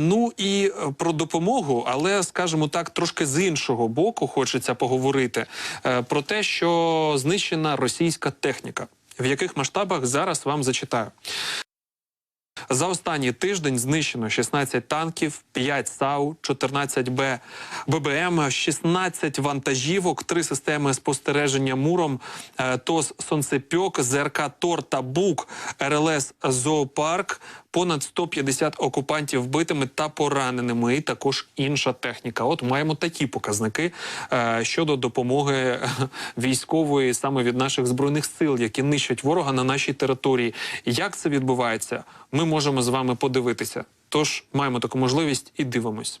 Ну і е, про допомогу, але скажімо так, трошки з іншого боку, хочеться поговорити е, про те, що знищена російська техніка. В яких масштабах зараз вам зачитаю. За останній тиждень знищено 16 танків, 5 САУ, 14 Б ББМ, 16 вантажівок, 3 системи спостереження муром, е, ТОС Сонцепьок, ЗРК Тор та Бук, РЛС Зоопарк, понад 150 окупантів вбитими та пораненими, і також інша техніка. От маємо такі показники е, щодо допомоги е, військової саме від наших збройних сил, які нищать ворога на нашій території. Як це відбувається? Ми можемо з вами подивитися. Тож маємо таку можливість і дивимось.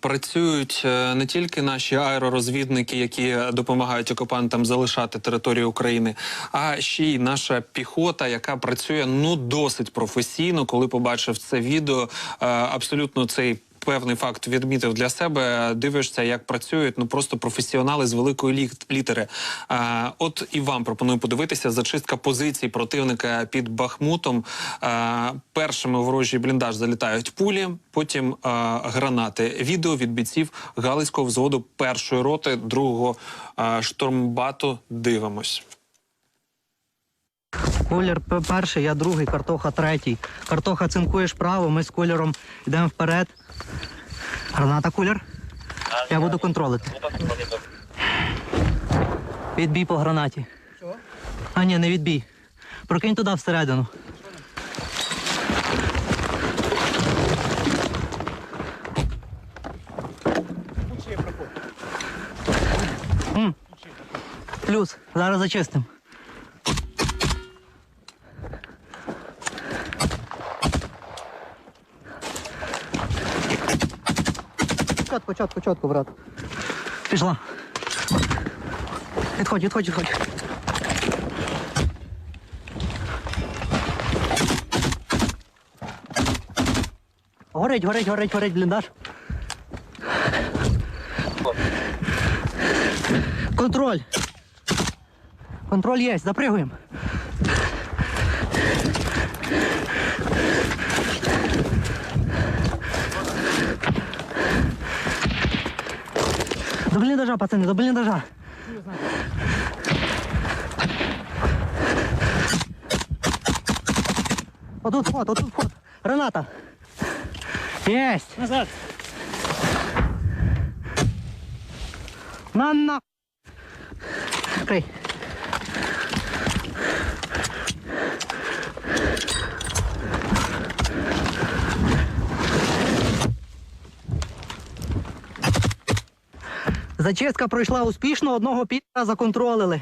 Працюють е, не тільки наші аеророзвідники, які допомагають окупантам залишати територію України, а ще й наша піхота, яка працює ну досить професійно. Коли побачив це відео, е, абсолютно цей. Певний факт відмітив для себе. Дивишся, як працюють ну просто професіонали з великої літ- літери. От і вам пропоную подивитися зачистка позицій противника під Бахмутом. Першими у ворожий бліндаж залітають пулі, потім гранати. Відео від бійців Галицького взводу першої роти другого штурмбату. Дивимось. Колір перший, я другий, картоха третій. Картоха цинкуєш право, ми з кольором йдемо вперед. Граната кулер. Я буду контролити. Відбій по гранаті. А ні, не відбій. Прокинь туди всередину. Плюс, зараз зачистимо. Чотко, чотко, чотко, брат. Пішла. Відходь, відходь, відходь. Горить, горить, горить, горить бліндаж. Контроль. Контроль є, запригуємо. До бліндажа, пацани, до бліндажа. Отут вход, отут вход. Граната. Єсть. Назад. На на. Крий. Зачистка пройшла успішно, одного пітера законтролили.